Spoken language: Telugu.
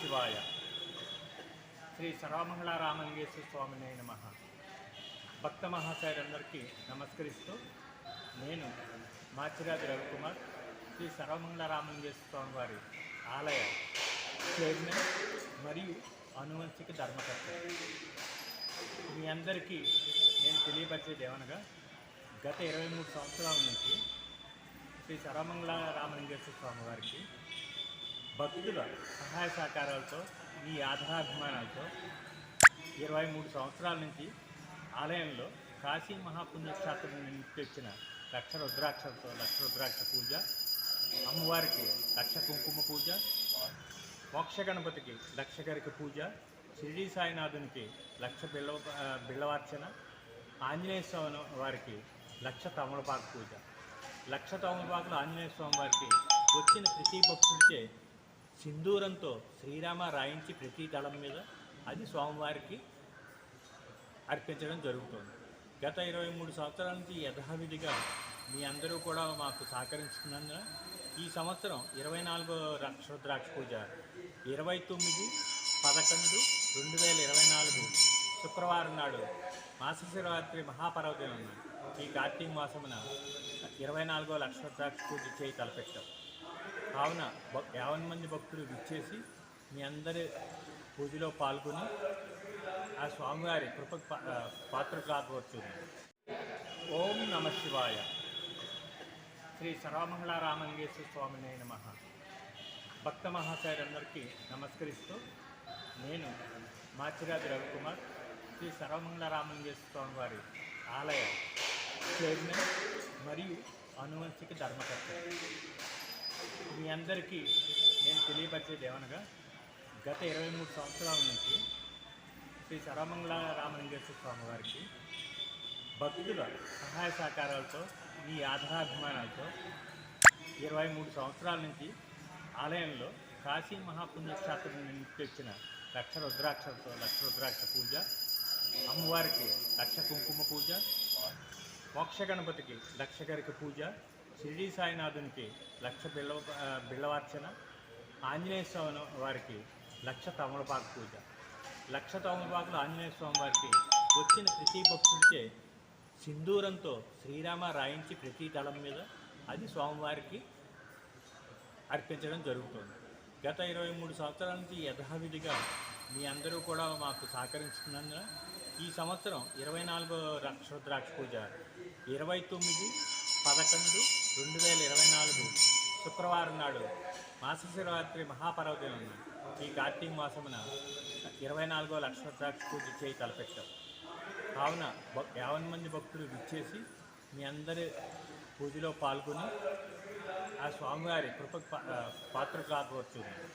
శివాయ. శ్రీ సర్వమంగళారామలింగేశ్వర స్వామినే నమ. భక్త మహాశయులందరికీ నమస్కరిస్తూ నేను మాచిరాజు రవికుమార్ శ్రీ సర్వమంగళారామలింగేశ్వర స్వామి వారి ఆలయ చైర్మన్ మరియు అనువంశిక ధర్మకర్త. మీ అందరికీ నేను తెలియపరిచేది ఏమనగా గత ఇరవై మూడు సంవత్సరాల నుంచి శ్రీ సర్వమంగళ రామలింగేశ్వర స్వామి వారికి భక్తుల సహాయ సహకారాలతో మీ ఆధారాభిమానాలతో ఇరవై మూడు సంవత్సరాల నుంచి ఆలయంలో కాశీ మహాపుణ్యక్షేత్రం నుంచి తెచ్చిన లక్ష రుద్రాక్షలతో లక్ష రుద్రాక్ష పూజ అమ్మవారికి లక్ష కుంకుమ పూజ మోక్ష గణపతికి లక్ష గరిక పూజ షిరిడి సాయినాథునికి లక్ష బిల్ల బిల్లవార్చన ఆంజనేయ స్వామి వారికి లక్ష తమలపాకు పూజ. లక్ష తమలపాకులు ఆంజనేయ స్వామి వారికి వచ్చిన ప్రతి భక్తుడిచే సింధూరంతో శ్రీరామ రాయించి ప్రతి దళం మీద అది స్వామివారికి అర్పించడం జరుగుతుంది. గత ఇరవై మూడు సంవత్సరాల నుంచి యథావిధిగా మీ అందరూ కూడా మాకు సహకరించుకున్నందున ఈ సంవత్సరం ఇరవై నాలుగో రక్షద్రాక్ష పూజ ఇరవై తొమ్మిది పదకొండు రెండు వేల ఇరవై నాలుగు శుక్రవారం నాడు మాసశివరాత్రి మహాపర్వదినం ఈ కార్తీక మాసమున ఇరవై నాలుగో లక్షద్రాక్ష పూజ చేయి తలపెట్టాం. కావున భక్- యావన్ మంది భక్తులు విచ్చేసి మీ అందరి పూజలో పాల్గొని ఆ స్వామివారి కృప పాత్ర కాకవచ్చు ఓం నమ శివాయ. శ్రీ సర్వమంగళ రామలింగేశ్వర స్వామిని నమ. భక్త మహాశయులందరికీ నమస్కరిస్తూ నేను మాచిరాజు రవికుమార్ శ్రీ సర్వమంగళ రామలింగేశ్వర స్వామి వారి ఆలయ చైర్మన్ మరియు అనువంశిక ధర్మకర్త. మీ అందరికీ నేను తెలియపరిచేది ఏమనగా గత ఇరవై మూడు సంవత్సరాల నుంచి శ్రీ సర్వమంగళ రామలింగేశ్వర స్వామి వారికి భక్తుల సహాయ సహకారాలతో మీ ఆధారాభిమానాలతో ఇరవై మూడు సంవత్సరాల నుంచి ఆలయంలో కాశీ మహాపుణ్యక్షేత్రం నుంచి వచ్చిన లక్ష రుద్రాక్షలతో లక్ష రుద్రాక్ష పూజ అమ్మవారికి లక్ష కుంకుమ పూజ మోక్ష గణపతికి లక్ష గరిక పూజ షిరిడి సాయినాథునికి లక్ష బిళ్ళ బిల్లవార్చన ఆంజనేయ స్వామి వారికి లక్ష తమలపాకు పూజ. లక్ష తమలపాకులు ఆంజనేయ స్వామి వారికి వచ్చిన ప్రతి భక్తుడిచే సింధూరంతో శ్రీరామ రాయించి ప్రతి తలం మీద అది స్వామివారికి అర్పించడం జరుగుతుంది. గత ఇరవై మూడు సంవత్సరాల నుంచి యథావిధిగా మీ అందరూ కూడా మాకు సహకరించుకున్నందున ఈ సంవత్సరం ఇరవై నాలుగో రక్షరుద్రాక్ష పూజ ఇరవై తొమ్మిది పదకొండు రెండు వేల ఇరవై నాలుగు శుక్రవారం నాడు మాసశివరాత్రి మహాపర్వదినం ఈ కార్తీక మాసమున ఇరవై నాలుగో లక్షరుద్రాక్ష పూజ చేయి తలపెట్టాం. కావున భక్- యావన్ మంది భక్తులు విచ్చేసి మీ అందరి పూజలో పాల్గొని ఆ స్వామివారి కృప పాత్ర కాకూర్చుంది